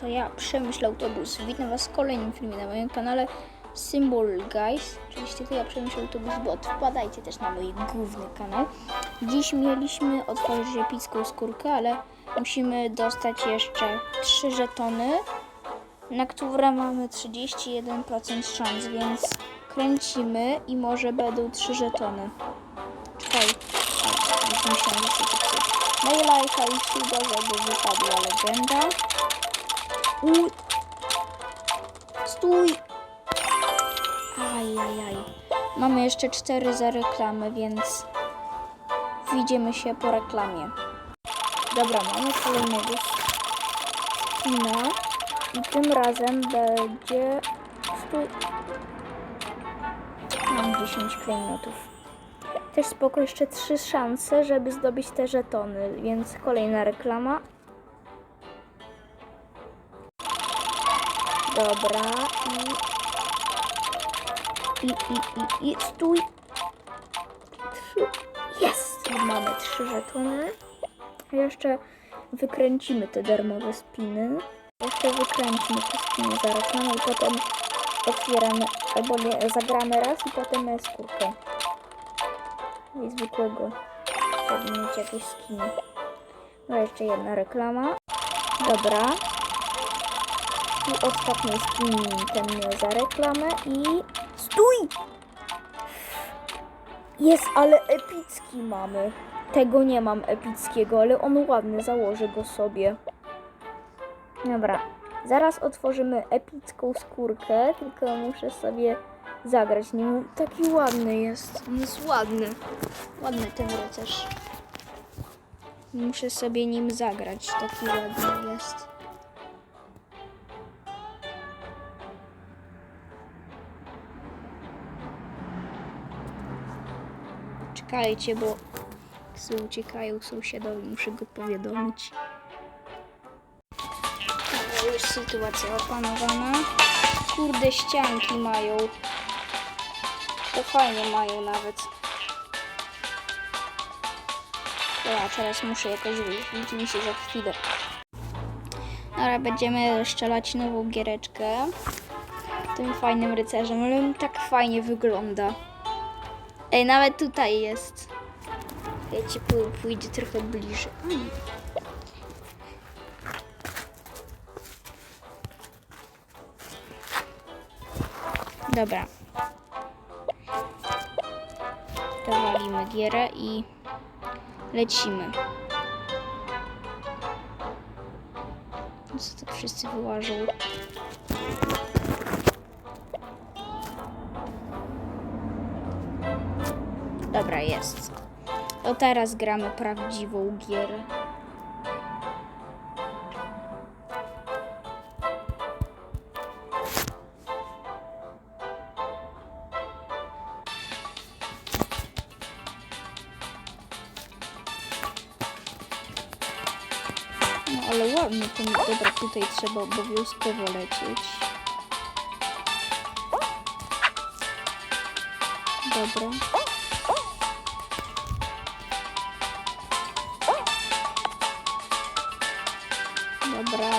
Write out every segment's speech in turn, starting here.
to ja, Przemyśl Autobus. Witam Was w kolejnym filmie na moim kanale Symbol Guys. Oczywiście to ja, Przemyśl Autobus Bot. Wpadajcie też na mój główny kanał. Dziś mieliśmy otworzyć epicką skórkę, ale musimy dostać jeszcze 3 żetony, na które mamy 31% szans, więc kręcimy i może będą 3 żetony. Czekaj, się to psuć. Daj lajka i suba, żeby wypadła legenda. U... Stój! Ajajaj. Mamy jeszcze 4 za reklamę, więc widzimy się po reklamie. Dobra, mamy kolejnego skina i tym razem będzie... Stój! Mam 10 klejnotów. Też spoko, jeszcze 3 szanse, żeby zdobyć te żetony, więc kolejna reklama. Dobra i... I, i, i, i, stój! Trzy. Jest! Mamy trzy żetony. Jeszcze wykręcimy te darmowe spiny. Jeszcze wykręcimy te spiny za reklamę i potem otwieramy, albo nie, zagramy raz i potem skórkę. I zwykłego. Żeby mieć jakieś skiny. No jeszcze jedna reklama. Dobra. I ostatni skin ten za reklamę i... Stój! Jest, ale epicki mamy. Tego nie mam epickiego, ale on ładny, założę go sobie. Dobra, zaraz otworzymy epicką skórkę, tylko muszę sobie zagrać nim. Taki ładny jest, on jest ładny. Ładny ten rycerz. Muszę sobie nim zagrać, taki ładny jest. Czekajcie, bo psy uciekają sąsiadowi, muszę go powiadomić. Dobra, już sytuacja opanowana. Kurde, ścianki mają. To fajnie mają nawet. Dobra, teraz muszę jakoś wyjść. Widzimy się za chwilę. Dobra, będziemy strzelać nową giereczkę. Tym fajnym rycerzem, ale on tak fajnie wygląda. Ej, nawet tutaj jest. Wiecie, pój- pójdzie trochę bliżej. Mm. Dobra. Dowalimy gierę i lecimy. Co tak wszyscy wyłażą? Dobra, jest. To teraz gramy prawdziwą gierę. No ale ładnie ten. Dobra, tutaj trzeba obowiązkowo lecieć. Dobra.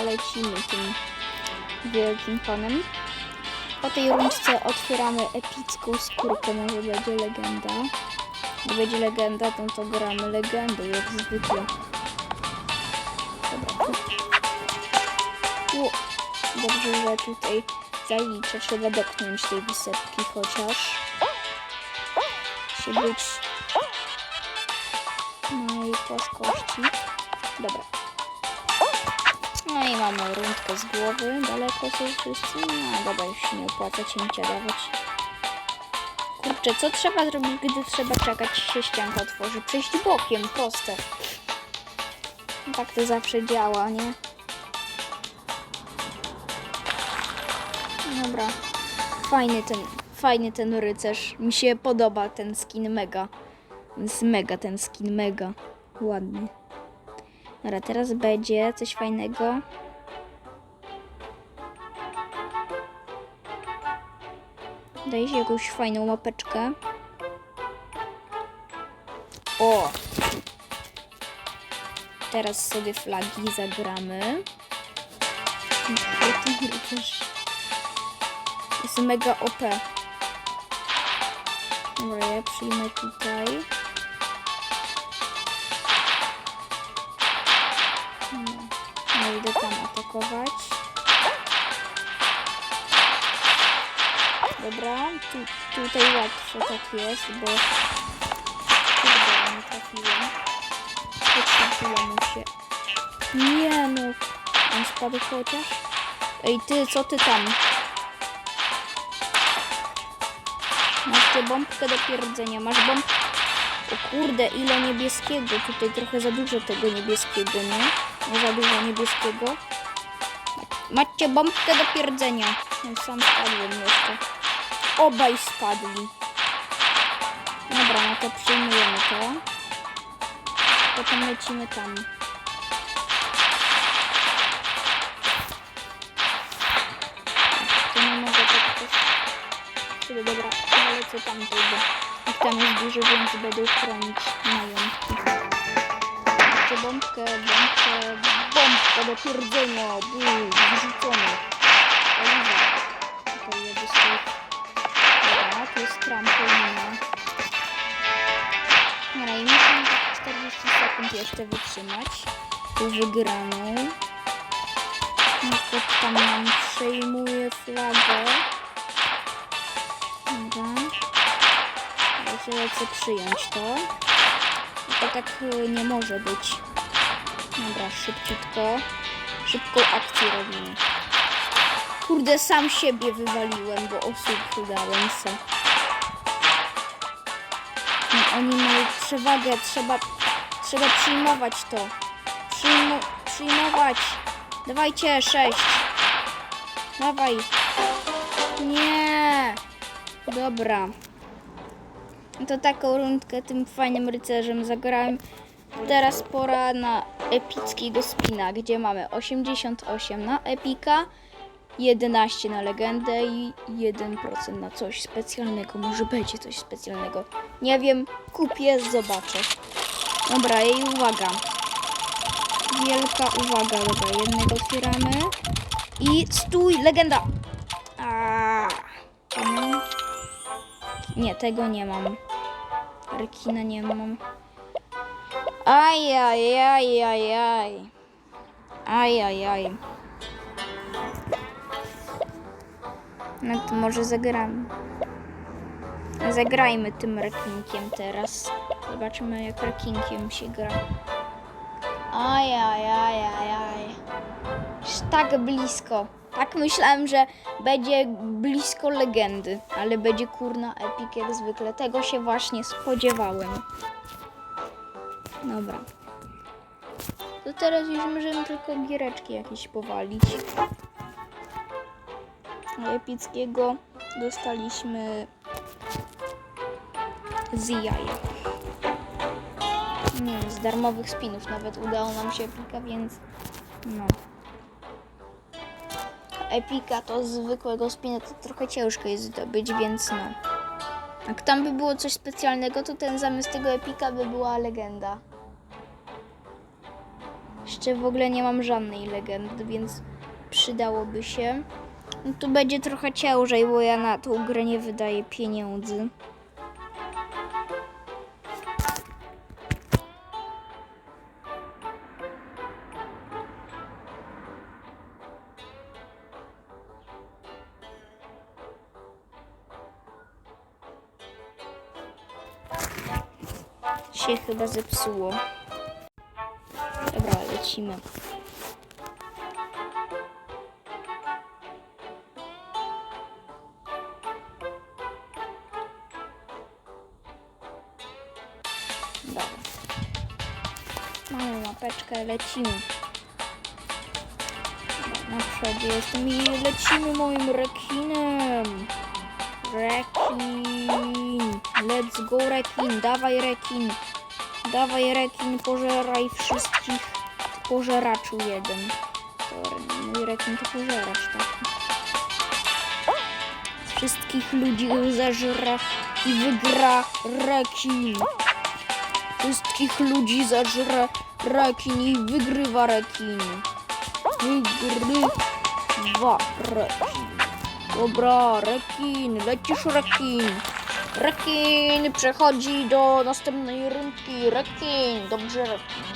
Lecimy tym wielkim panem. Po tej rundce otwieramy epicką skórkę, może będzie legenda. Jak będzie legenda, to, to gramy legendą, jak zwykle. Dobra. O, dobrze, że tutaj zaliczę. Trzeba dotknąć tej wysepki chociaż. Musi być na jej płaskości. Dobra. No i mamy rundkę z głowy. Daleko są wszyscy. No dobra, już się nie opłaca cięcia dawać. Kurczę, co trzeba zrobić, gdy trzeba czekać, się ścianka otworzy? Przejść bokiem, proste. Tak to zawsze działa, nie? Dobra. Fajny ten, fajny ten rycerz. Mi się podoba ten skin mega. Jest mega ten skin, mega. Ładny. Dobra, teraz będzie coś fajnego. Daje się jakąś fajną mapeczkę. O! Teraz sobie flagi zagramy. Jest mega OP. Dobra, ja przyjmę tutaj. Idę tam atakować. Dobra, tu, tutaj łatwo tak jest, bo kurde, nie trafiłem. Podświetliło mu się. Nie no, on spadł chociaż? Ej ty, co ty tam? Masz tę bombkę do pierdzenia, masz bomb... O kurde, ile niebieskiego, tutaj trochę za dużo tego niebieskiego, nie? Nie za dużo niebieskiego. Macie bombkę do pierdzenia. No, sam spadłem jeszcze. Obaj spadli. Dobra, no to przyjmujemy to. Potem lecimy tam. To nie mogę tak też... Czyli dobra, ja lecę tam tylko. Jak tam jest dużo, więc będę chronić majątki. Bombkę, bombkę, bombkę do pierdzenia. Buu, wyrzucone. Oliwa. Tutaj jedzie sobie. Dobra, to jest trampolina. Dobra, i musimy tak 40 sekund jeszcze wytrzymać. Tu wygraną. No to tam nam przejmuje flagę. Dobra. Ja się lecę przyjąć to. To tak y, nie może być. Dobra, szybciutko. Szybką akcję robimy. Kurde, sam siebie wywaliłem, bo osób dałem se. No, oni mają przewagę, trzeba, trzeba przyjmować to. Przyjmo, przyjmować. Dawajcie, sześć. Dawaj. Nie. Dobra. No To taką rundkę tym fajnym rycerzem zagrałem. Teraz pora na epickiego spina, gdzie mamy 88 na epika, 11 na legendę i 1% na coś specjalnego. Może będzie coś specjalnego. Nie wiem, kupię, zobaczę. Dobra, i uwaga. Wielka uwaga, dobra, jednego otwieramy. I stój, legenda! A, no. Nie, tego nie mam. Rekina nie mam. Aj, aj, aj, aj, aj. Aj, aj, aj. No to może zagramy. Zagrajmy tym rekinkiem teraz. Zobaczymy jak rekinkiem się gra. Aj, aj, aj, aj, aj. Już tak blisko. Tak myślałem, że będzie blisko legendy, ale będzie kurna epic jak zwykle. Tego się właśnie spodziewałem. Dobra. To teraz już możemy tylko giereczki jakieś powalić. Epickiego dostaliśmy z jaja. Nie z darmowych spinów nawet udało nam się epika, więc no. Epika to zwykłego spina to trochę ciężko jest zdobyć, więc no. Jak tam by było coś specjalnego, to ten zamiast tego epika by była legenda. Jeszcze w ogóle nie mam żadnej legendy, więc przydałoby się. No tu będzie trochę ciężej, bo ja na tą grę nie wydaję pieniędzy. Się chyba zepsuło. Lecimy. Dobra. Mamy mapeczkę, lecimy. Na przodzie jestem lecimy moim rekinem. Rekin. Let's go rekin. Dawaj rekin. Dawaj rekin, pożeraj wszystkich pożeraczu jeden. To mój rekin to pożeracz taki. Wszystkich ludzi zeżre i wygra rekin. Wszystkich ludzi zeżre rekin i wygrywa rekin. Wygry, dwa, rekin. Dobra, rekin, lecisz rekin. Rekin przechodzi do następnej rundki. Rekin, dobrze rekin.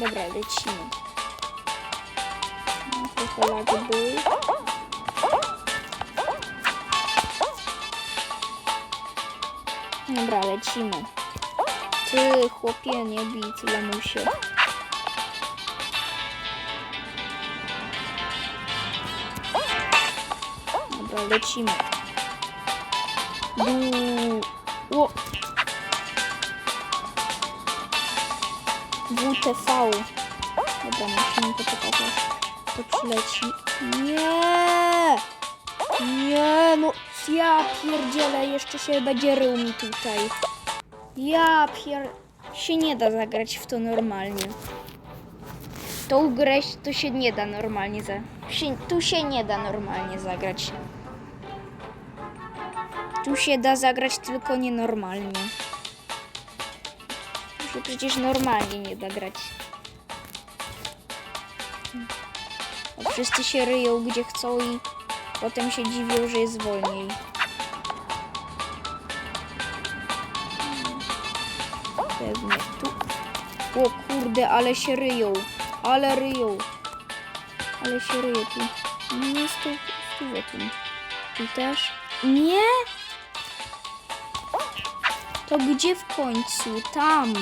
Dobra, lecimy. No, Trochę lag był. Dobra, lecimy. Ty, chłopie, nie bij, ty lamusie. Dobra, lecimy. Du... Ło. WTV. Dobra, musimy poczekać aż to przyleci. Nie! Nie, no ja pierdzielę, jeszcze się będzie rył mi tutaj. Ja pier... się nie da zagrać w to normalnie. Tą grę to się nie da normalnie za... Się, tu się nie da normalnie zagrać. Tu się da zagrać tylko nienormalnie. Się przecież normalnie nie da grać. Bo wszyscy się ryją gdzie chcą i potem się dziwią, że jest wolniej. Pewnie tu. O kurde, ale się ryją. Ale ryją. Ale się ryją tu. Nie jest tu, tu, tu. Tu też. Nie? To gdzie w końcu? Tam.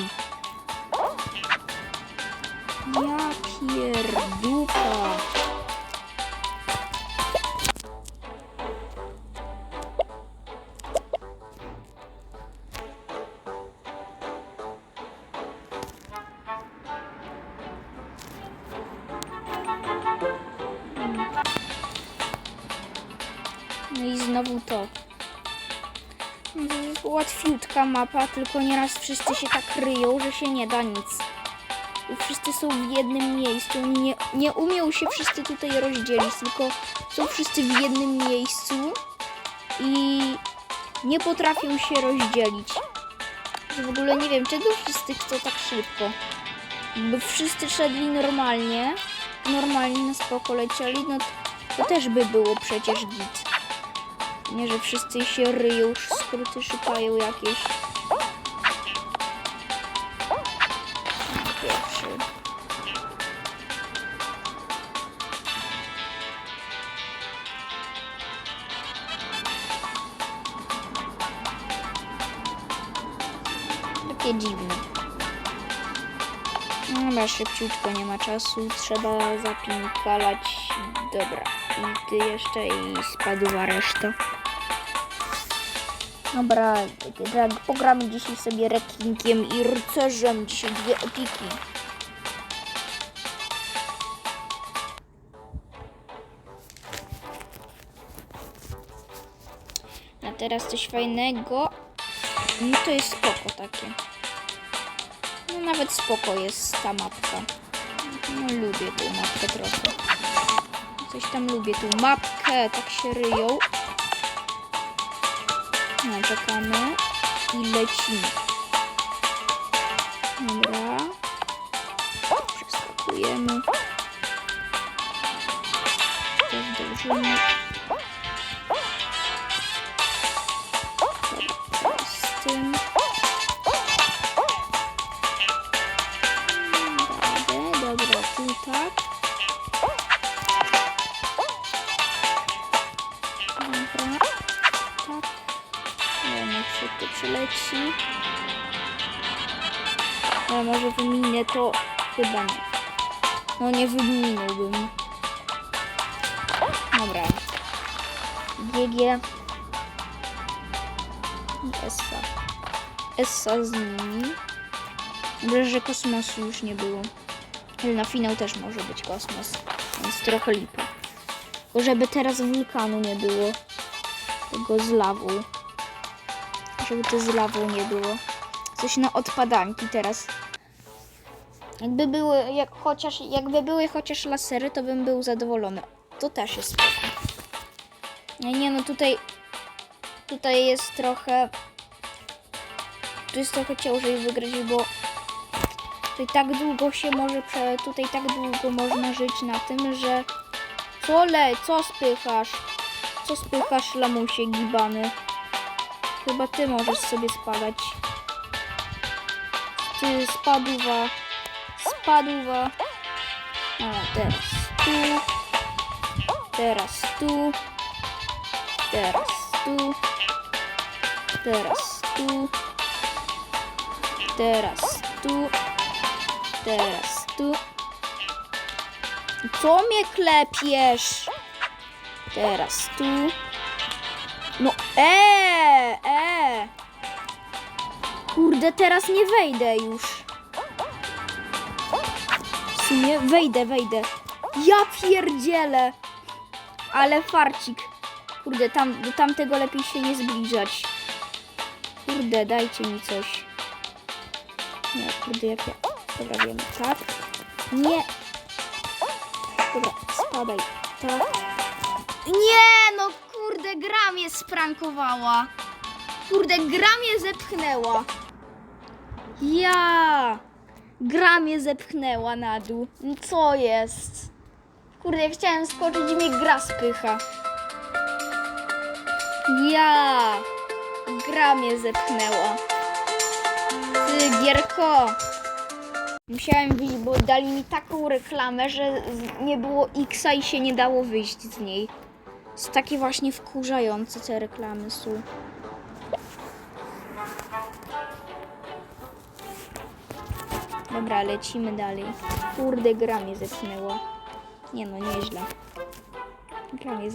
Ja pierdupa. Mapa, tylko nieraz wszyscy się tak kryją, że się nie da nic. Wszyscy są w jednym miejscu. Nie, nie umią się wszyscy tutaj rozdzielić, tylko są wszyscy w jednym miejscu i nie potrafią się rozdzielić. Że w ogóle nie wiem, czego wszyscy chcą tak szybko. By wszyscy szedli normalnie, normalnie na spoko lecieli, no to też by było przecież git. Nie, że wszyscy się ryją, skróty szypają jakieś. Szybciutko, nie ma czasu. Trzeba zapinkalać. Dobra. I ty jeszcze i spadła reszta. Dobra, tak, pogramy dzisiaj sobie rekinkiem i rycerzem. Dzisiaj dwie epiki. A teraz coś fajnego. No to jest spoko takie. No nawet spoko jest ta mapka. No lubię tą mapkę trochę. Coś tam lubię tą mapkę, tak się ryją. No, czekamy i lecimy. Dobra. Przeskakujemy. To zdążymy. Essa z nimi. Dobrze, że kosmosu już nie było. Ale na finał też może być kosmos, więc trochę lipa. Żeby teraz wulkanu nie było. Tego z lawą. Żeby to z lawą nie było. Coś na odpadanki teraz. Jakby były, jak chociaż, jakby były chociaż lasery, to bym był zadowolony. To też jest spoko. Nie, nie, no tutaj, tutaj jest trochę, tu jest trochę ciężej wygrać, bo tutaj tak długo się może, tutaj tak długo można żyć na tym, że co le, co spychasz? Co spychasz, lamusie gibany? Chyba ty możesz sobie spadać. Ty spadła. Spadła. A teraz tu. Teraz tu. Teraz tu. Teraz tu. Teraz tu. Teraz tu. Co mnie klepiesz? Teraz tu. No, e, e. Kurde, teraz nie wejdę już. W sumie wejdę, wejdę. Ja pierdzielę. Ale farcik. Kurde, tam, do tamtego lepiej się nie zbliżać. Kurde, dajcie mi coś. Nie, kurde, jak ja... Dobra, wiem, tak. Nie. Dobra, spadaj. Tak. Nie, no kurde, gra mnie sprankowała. Kurde, gra mnie zepchnęła. Ja. Gra mnie zepchnęła na dół. No Co jest? Kurde, chciałem skoczyć i mnie gra spycha. Ja. Gra mnie zepchnęła. Gierko. Musiałem wyjść, bo dali mi taką reklamę, że nie było Xa i się nie dało wyjść z niej. Jest takie właśnie wkurzające te reklamy są. Dobra, lecimy dalej. Kurde, gra mnie. Nie no, nieźle. Gra mnie.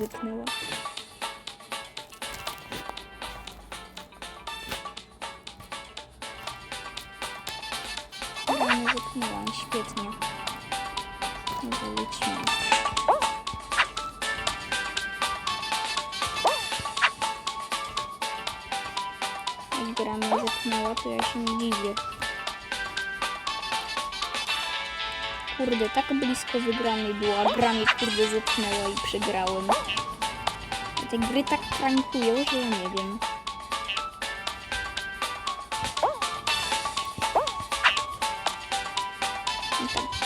Mnie zepchnęła, świetnie. Lecimy. Jak gra mnie zepchnęła, to ja się nie dziwię. Kurde, tak blisko wygranej była, a gra mnie kurde zepchnęła i przegrałem. Te gry tak prankują, że ja nie wiem.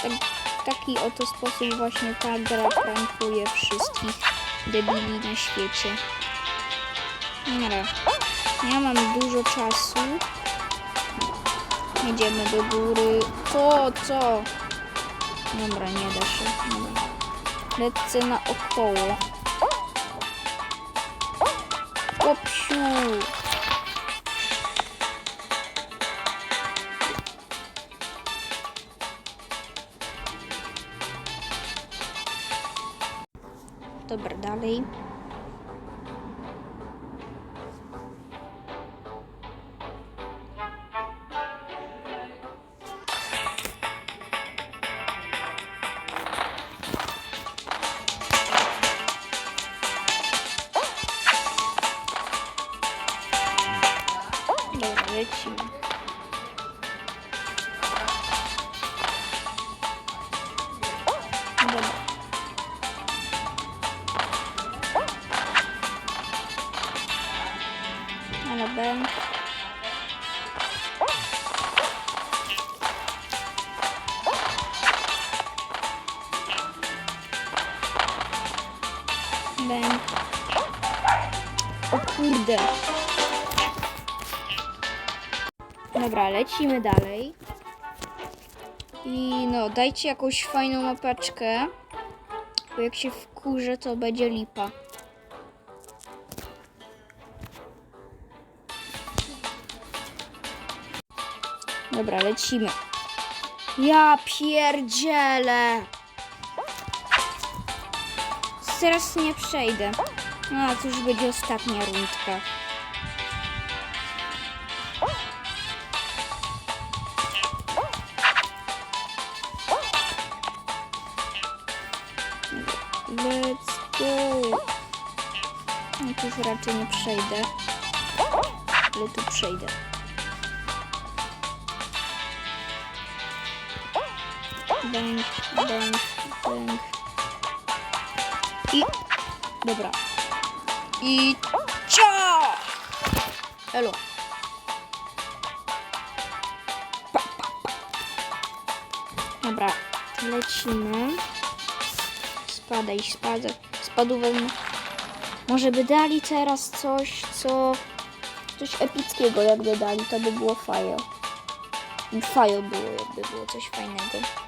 Tak, tak, taki oto sposób właśnie ta gra prankuje wszystkich debili na świecie. Dobra. Ja mam dużo czasu. Jedziemy do góry. Co, co? Dobra, nie da się. Dobra. Lecę na około. Opsiu. Dobra, Ale bęk. Bęk. O kurde. Dobra, lecimy dalej. I no, dajcie jakąś fajną mapeczkę. Bo jak się wkurzę, to będzie lipa. Dobra, lecimy. Ja pierdzielę. Teraz nie przejdę. No, to już będzie ostatnia rundka. Let's go. No, to już raczej nie przejdę. Ale tu przejdę. Bęk, bęk, bęk. I... Dobra. I... Cia! Elo. Pa, pa, pa. Dobra, lecimy. Spadaj, spadaj. Spadłem. Może by dali teraz coś, co... Coś epickiego jakby dali, to by było fajo. Fajo było, jakby było coś fajnego.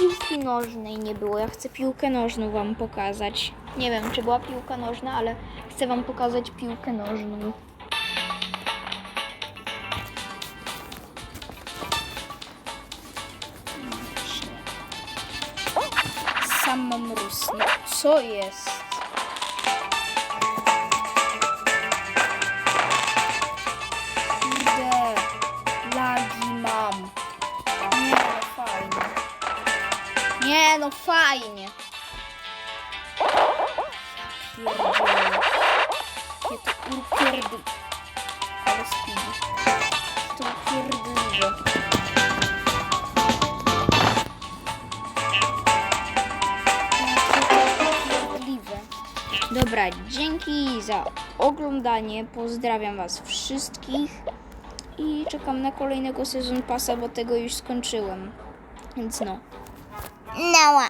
Piłki nożnej nie było. Ja chcę piłkę nożną wam pokazać. Nie wiem, czy była piłka nożna, ale chcę wam pokazać piłkę nożną. Sam mam rusnąć. Co jest? Fajnie. Pierdziele. Jakie to speedy. To upierdliwe. Dobra, dzięki za oglądanie. Pozdrawiam Was wszystkich i czekam na kolejnego sezon pasa, bo tego już skończyłem. Więc no. No. Uh,